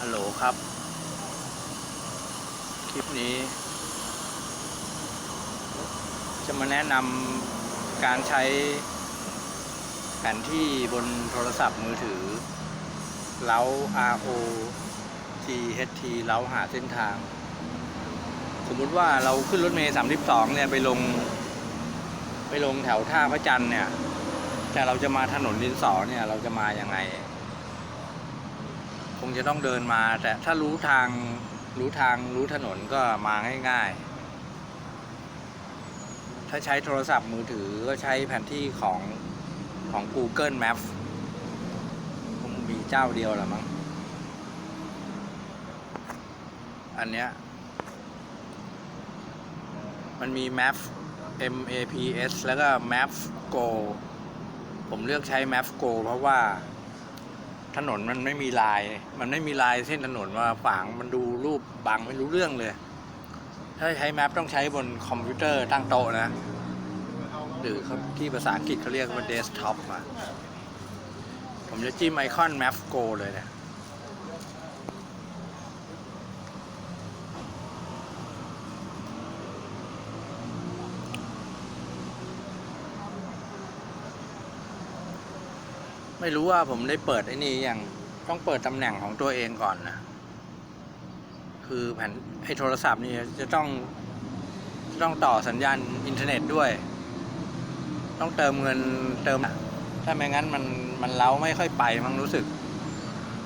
ฮัลโหลครับ คลิปนี้ จะมาแนะนำการใช้แผนที่บนโทรศัพท์มือถือ เล้า RO THT เล้าหาเส้นทาง สมมุติว่าเราขึ้นรถเมล์32 เนี่ย ไปลง ไปลงแถวท่าพระจันทร์เนี่ย แต่เราจะมาถนนดินสอเนี่ย เราจะมายังไง งจะต้องเดินมา แต่ถ้ารู้ทางรู้ทางรู้ถนนก็มาง่ายๆ ถ้าใช้โทรศัพท์มือถือก็ใช้แผนที่ของของ Google Map คงมีเจ้าเดียวหละมั้ง อันเนี้ย มันมี Map M A P S แล้วก็ Map Go ผมเลือกใช้ Map Go เพราะว่า ถนนมันไม่มีลาย มันไม่มีลายเส้นถนนว่าฝางมันดูรูปบางไม่รู้เรื่องเลย ถ้าใช้แมปต้องใช้บนคอมพิวเตอร์ตั้งโต๊ะนะ หรือเขาที่ภาษาอังกฤษเขาเรียกว่าเดสก์ท็อปอะผมจะจิ้มไอคอนแมปโกเลยเนี่ย ไม่รู้ว่าผมได้เปิดไอ้นี่ยังต้องเปิดตำแหน่งของตัวเองก่อนนะ คือแผ่นไอ้โทรศัพท์นี่จะต้องต้องต่อสัญญาณอินเทอร์เน็ตด้วย ต้องเติมเงินเติมถ้าไม่งั้นมันมันเล้าไม่ค่อยไปมั้งรู้สึก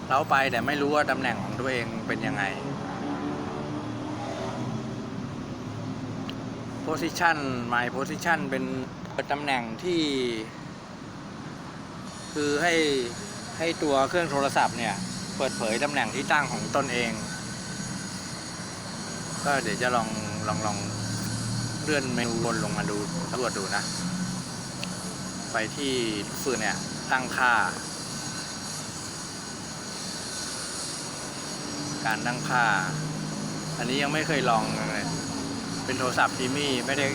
เล้าไปแต่ไม่รู้ว่าตำแหน่งของตัวเองเป็นยังไง position my position เป็นตำแหน่งที่ คือให้ให้ตัวเครื่องโทรศัพท์เนี่ย เปิดเผยตำแหน่งที่ตั้งของตนเอง ก็เดี๋ยวจะลองลองลองเลื่อนเมนูบนลงมาดูสำรวจดูนะ ไปที่ฟืนเนี่ย ตั้งค่า การตั้งค่า อันนี้ยังไม่เคยลองเลยเป็นโทรศัพท์ทีมี่ไม่ได้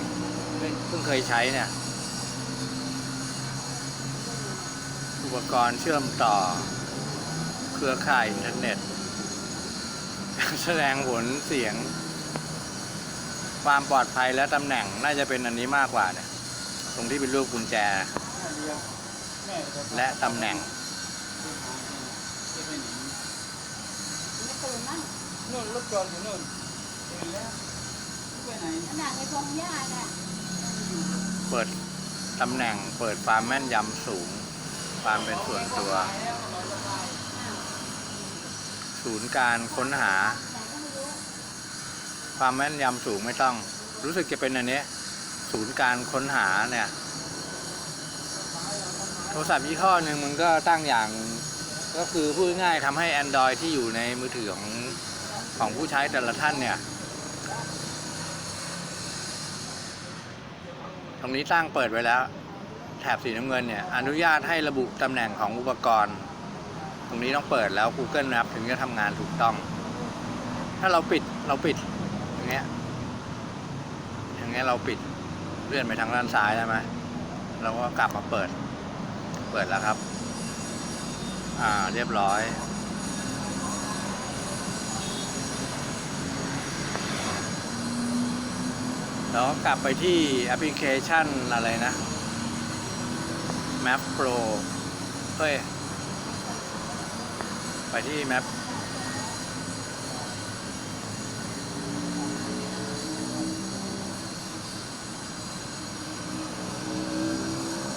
เพิ่งเคยใช้เนี่ย ปกรณ์เชื่อมต่อ เครือข่ายอินเทอร์เน็ต แสดงผลเสียง ความปลอดภัยและตำแหน่งน่าจะเป็นอันนี้มากกว่าเนี่ยตรงที่เป็นรูปกุญแจ และตำแหน่งนู่นรถจอดอยู่นู่นตื่นแล้วไปไหนขนาดในพงหญ้าน่ะเปิดตำแหน่งเปิดความแม่นยำสูง ความเป็นส่วนตัว ศูนย์การค้นหา ความแม่นยำสูงไม่ต้อง รู้สึกจะเป็นอันนี้ ศูนย์การค้นหาเนี่ย โทรศัพท์ยี่ห้อหนึ่งมันก็ตั้งอย่างก็คือพูดง่ายทำให้ Android ที่อยู่ในมือถือของของผู้ใช้แต่ละท่านเนี่ยตรงนี้ตั้งเปิดไว้แล้ว แถบสีน้ำเงินเนี่ยอนุญาตให้ระบุตำแหน่งของอุปกรณ์ ตรงนี้ต้องเปิดแล้ว Google Map ถึงจะทำงานถูกต้อง ถ้าเราปิดเราปิดอย่างเงี้ยอย่างเงี้ยเราปิดเลื่อนไปทางด้านซ้ายได้ไหมเราก็กลับมาเปิด เปิดแล้วครับ อ่าเรียบร้อยแล้วก็กลับไปที่แอปพลิเคชันอะไรนะ Map Pro เฮ้ย ไปที่ Map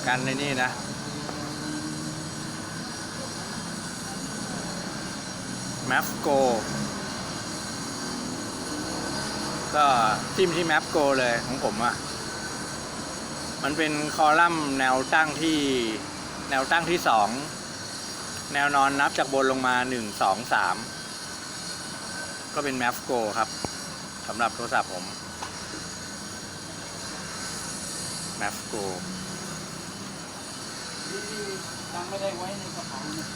กันในนี่นะ Map Go ก็จิ้มที่ Map Go เลยของผมอะ่ะ มันเป็นคอลัมน์แนวตั้งที่แนวตั้งที่สองแนวนอนนับจากบนลงมาหนึ่งสองสามก็เป็น Map Go ครับสำหรับโทรศัพท์ผม Map Go ที่ตังไม่ได้ไว้ในกระเป๋าเนี่ย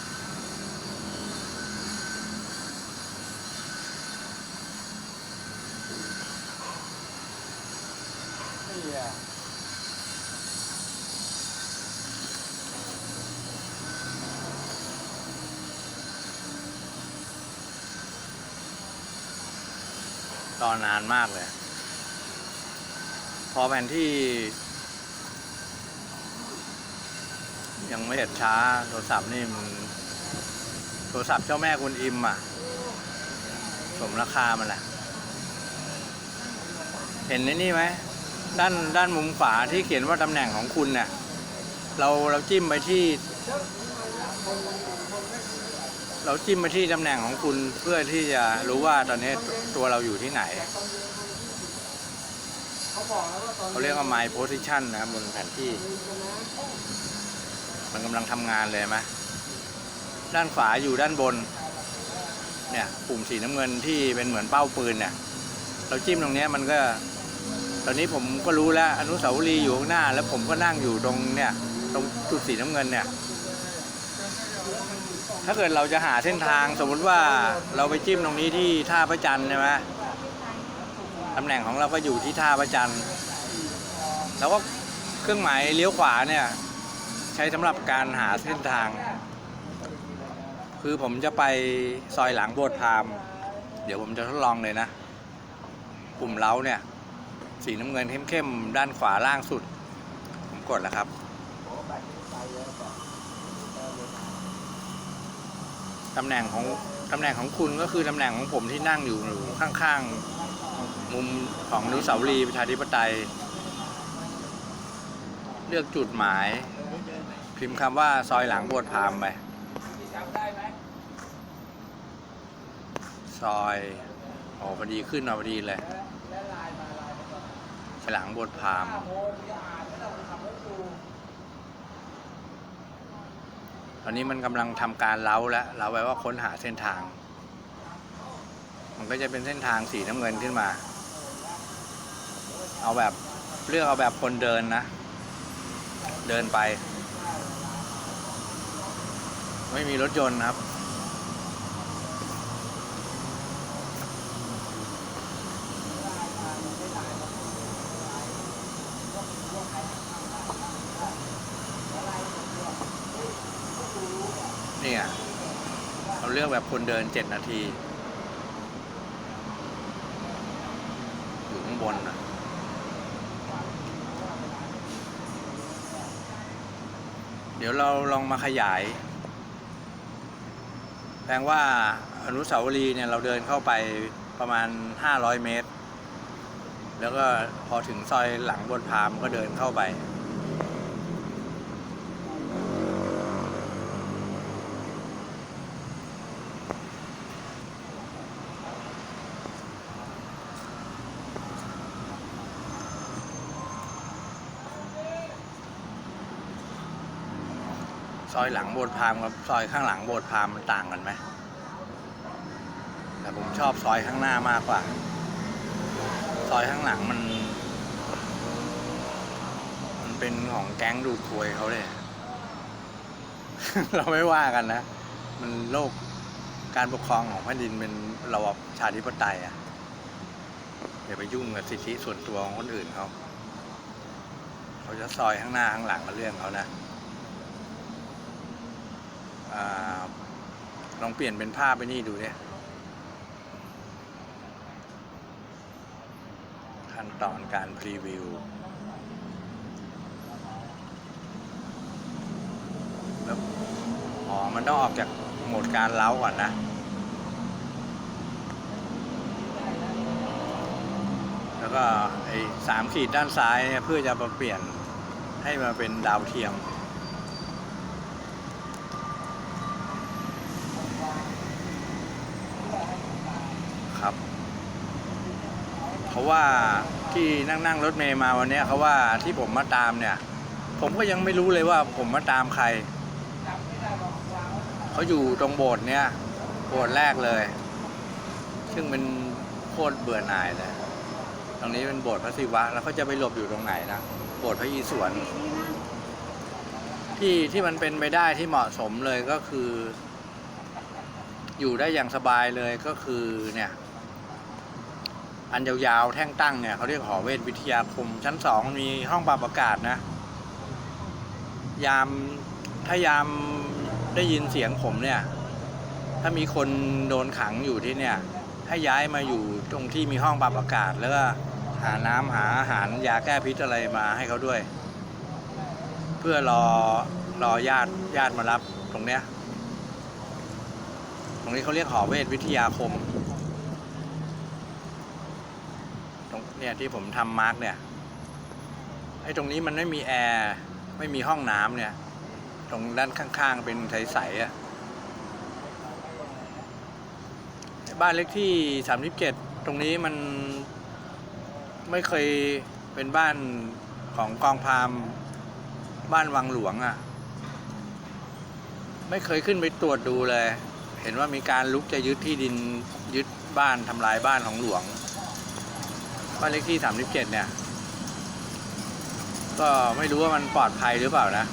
รอนานมากเลย พอแผนที่ ยังไม่เห็นช้า โทรศัพท์นี่มันโทรศัพท์เจ้าแม่คุณอิมอะ สมราคามันแหละ เห็นในนี่ไหม ด้านด้านมุมขวาที่เขียนว่าตำแหน่งของคุณเนี่ยเราเราจิ้มไปที่ เราจิ้มไปที่ตำแหน่งของคุณเพื่อที่จะรู้ว่าตอนนี้ตัวเราอยู่ที่ไหนเขาบอกเขาเรียกว่า my position นะครับบนแผนที่ มันกำลังทำงานเลยไหมด้านขวาอยู่ด้านบน เนี่ยปุ่มสีน้ำเงินที่เป็นเหมือนเป้าปืนเนี่ย เราจิ้มตรงนี้มันก็ ตอนนี้ผมก็รู้แล้วอนุสาวรีย์อยู่ข้างหน้า แล้วผมก็นั่งอยู่ตรงเนี่ย ตรงจุดสีน้ำเงินเนี่ย ถ้าเกิดเราจะหาเส้นทางสมมุติว่าเราไปจิ้มตรงนี้ที่ท่าพระจันทร์ใช่ไหมตำแหน่งของเราก็อยู่ที่ท่าพระจันทร์แล้วก็เครื่องหมายเลี้ยวขวาเนี่ย ใช้สำหรับการหาเส้นทาง คือผมจะไปซอยหลังโบสถ์พามเดี๋ยวผมจะทดลองเลยนะ กลุ่มเล้าเนี่ย สีน้ำเงินเข้มๆด้านขวาล่างสุด ผมกดแล้วครับ ตำแหน่งของตำแหน่งของคุณก็คือตำแหน่งของผมที่นั่งอยู่ข้างๆ มุมของนุสาวรีย์ประชาธิปไตย เลือกจุดหมาย พิมพ์คำว่าซอยหลังบสถ์พามไปซอยโอ้พอดีขึ้นมาพอดีเลยหลังบสถ์พามณ์ โอ้โหจะอ่านไม่ต้องขับรถดู ตอนนี้มันกำลังทำการเล้าแล้วเล้าไว้ว่าค้นหาเส้นทาง มันก็จะเป็นเส้นทางสีน้ำเงินขึ้นมา เอาแบบเลือกเอาแบบคนเดินนะ เดินไป ไม่มีรถยนต์ครับ เนี่ยเราเลือกแบบ คนเดินเจ็ดนาที อยู่ข้างบนนะเดี๋ยวเราลองมาขยาย แปลว่าอนุสาวรีย์เนี่ยเราเดินเข้าไปประมาณ 500 เมตร แล้วก็พอถึงซอยหลังบนพามก็เดินเข้าไป ซอยหลังโบสถ์พราหมณ์กับซอยข้างหลังโบสถ์พราหมณ์มันต่างกันไหมแต่ผมชอบซอยข้างหน้ามากกว่า ซอยข้างหลังมัน มันเป็นของแก๊งดูดควยเขาเลย เราไม่ว่ากันนะ มันโลกการปกครองของแผ่นดินเป็นระบอบชาธิปไตยอะอย่าไปยุ่งกับสิทธิส่วนตัวของคนอื่นเขา เขาจะซอยข้างหน้าข้างหลังก็เรื่องเขานะ ลองเปลี่ยนเป็นภาพไปนี่ดูเนี่ยขั้นตอนการพรีวิว แล้วอ๋อ มันต้องออกจากโหมดการเล้าก่อนนะแล้วก็ไอ้สามขีดด้านซ้ายเนี่ยเพื่อจะมาเปลี่ยนให้มาเป็นดาวเทียม ครับ เพราะ ว่าที่นั่งนั่งรถเมย์มาวันนี้เขาว่าที่ผมมาตามเนี่ย ผมก็ยังไม่รู้เลยว่าผมมาตามใครเขาอยู่ตรงโบสถ์เนี่ยโบสถ์แรกเลย ซึ่งเป็นโคตรเบื่อหน่ายเลยตรงนี้เป็นโบสถ์พระศิวะ แล้วเขาจะไปหลบอยู่ตรงไหนนะโบสถ์พระอีศวรที่ที่มันเป็นไปได้ที่เหมาะสมเลยก็คือ อยู่ได้อย่างสบายเลยก็คือเนี่ย อันยาวๆ แท่งตั้งเนี่ยเขาเรียกหอเวทวิทยาคม ชั้นสองมีห้องปรับอากาศนะ ยามถ้ายามได้ยินเสียงผมเนี่ย ถ้ามีคนโดนขังอยู่ที่เนี่ย ให้ย้ายมาอยู่ตรงที่มีห้องปรับอากาศ แล้วก็หาน้ำหาอาหารยาแก้พิษอะไรมาให้เขาด้วย เพื่อรอรอญาติญาติมารับตรงเนี้ย ตรงนี้เขาเรียกหอเวทวิทยาคม ตรง เนี่ยที่ผมทำมาร์กเนี่ยไอ้ตรงนี้มันไม่มีแอร์ไม่มีห้องน้ำเนี่ย ตรงด้านข้างๆเป็นใสๆอะ่ะบ้านเล็กที่สามสิบเจ็ดตรงนี้มันไม่เคยเป็นบ้านของกองพามบ้านวังหลวงอะ่ะ ไม่เคยขึ้นไปตรวจดูเลย เห็นว่ามีการลุกจะยึดที่ดินยึดบ้านทำลายบ้านของหลวง บ้านเลขที่สามสิบเจ็ดเนี่ย ก็ไม่รู้ว่ามันปลอดภัยหรือเปล่านะ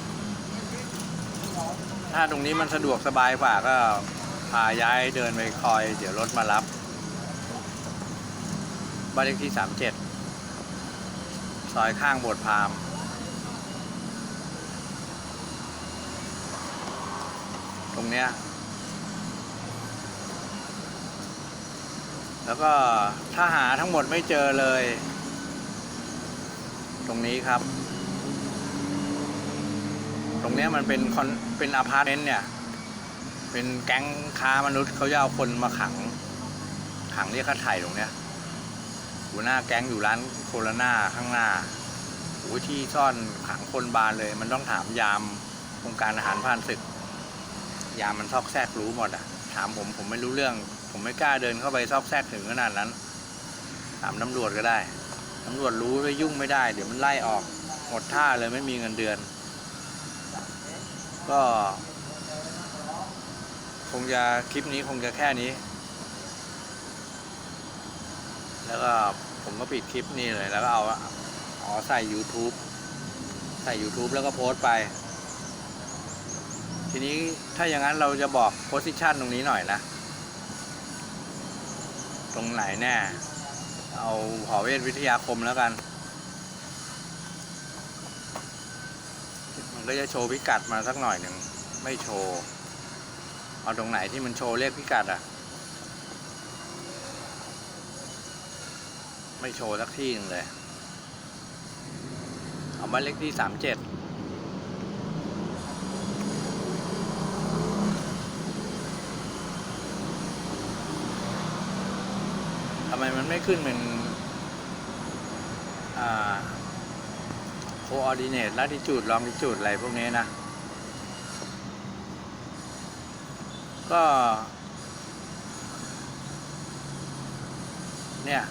ถ้าตรงนี้มันสะดวกสบายกว่าก็พาย้ายเดินไปคอย เดี๋ยวรถมารับ บ้านเลขที่สามเจ็ดซอยข้างโบสถ์พามตรงเนี้ย แล้วก็ถ้าหาทั้งหมดไม่เจอเลย ตรงนี้ครับ ตรงนี้มันเป็นคอนเป็นอพาร์ตเมนต์เนี่ย เป็นแก๊งค้ามนุษย์เขาจะเอาคนมาขัง ขังเรียกค่าไถ่ตรงเนี้ยหัวหน้าแก๊งอยู่ร้านโคโรนาข้างหน้าโอ้ที่ซ่อนขังคนบานเลย มันต้องถามยามองค์การอาหารผ่านศึก ยามมันซอกแซกรู้หมดอะามผมผมไม่รู้เรื่อง ผมไม่กล้าเดินเข้าไปซอกแซกถึงขนาดนั้น ถามตำรวจก็ได้ตำรวจรู้ไปยุ่งไม่ได้ เดี๋ยวมันไล่ออก หมดท่าเลยไม่มีเงินเดือน ก็ คงจะคลิปนี้คงจะแค่นี้ แล้วก็ผมก็ปิดคลิปนี้เลยแล้วก็เอาอ๋อใส่ YouTube ใส่ YouTube แล้วก็โพสต์ไป ทีนี้ถ้าอย่างนั้นเราจะบอกโพสิชันตรงนี้หน่อยนะ ตรงไหนแน่ เอาหอเวทวิทยาคมแล้วกัน มันก็จะโชว์พิกัดมาสักหน่อยหนึ่ง ไม่โชว์ เอาตรงไหนที่มันโชว์เลขพิกัดอะ ไม่โชว์สักที่หนึงเลย เอาบ้านเลขที่สามเจ็ด ไม่ขึ้นเป็นอ่า coordinate latitude longitude อะไรพวกนี้นะ ก็ เนี่ย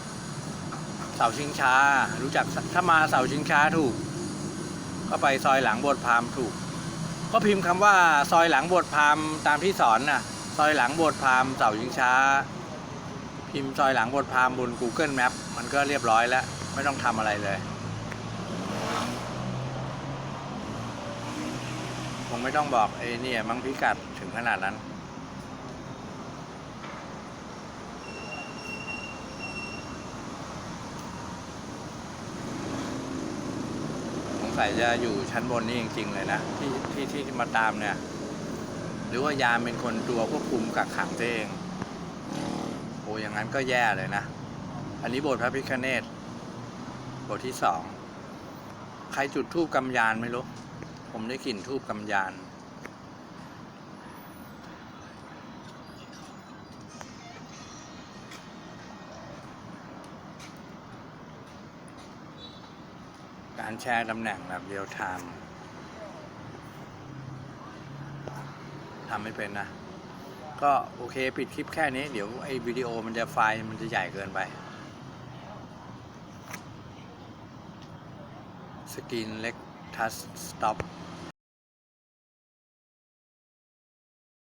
เสาชิงช้า รู้จักถ้ามาเสาชิงช้าถูก ก็ไปซอยหลังบสถ์พามถูก ก็พิมพ์คำว่าซอยหลังบสถ์พามตามที่สอนน่ะ ซอยหลังบสถ์พามเสาชิงช้า พิมพ์ซอยหลังบสถ์พามณ์บน Google Map มันก็เรียบร้อยแล้ว ไม่ต้องทำอะไรเลย คงไม่ต้องบอกไอ้นี่มั้งพิกัดถึงขนาดนั้น สงสัยจะอยู่ชั้นบนนี่จริง ๆ เลยนะ ที่ที่ที่มาตามเนี่ย หรือว่ายามเป็นคนตัวควบคุมกักขังตัวเอง อ้อย่างนั้นก็แย่เลยนะ อันนี้โบสถ์พระพิฆเนศบทที่สองใครจุดทูบกำยานไม่รู้ ผมได้กลิ่นทูบกำยานการแชร์ตำแหน่งแบบเรียลไทม์ทำไม่เป็นนะ ก็โอเคปิดคลิปแค่นี้ เดี๋ยวไอ้วิดีโอมันจะไฟล์มันจะใหญ่เกินไป สกรีนเล็กทัชสต็อป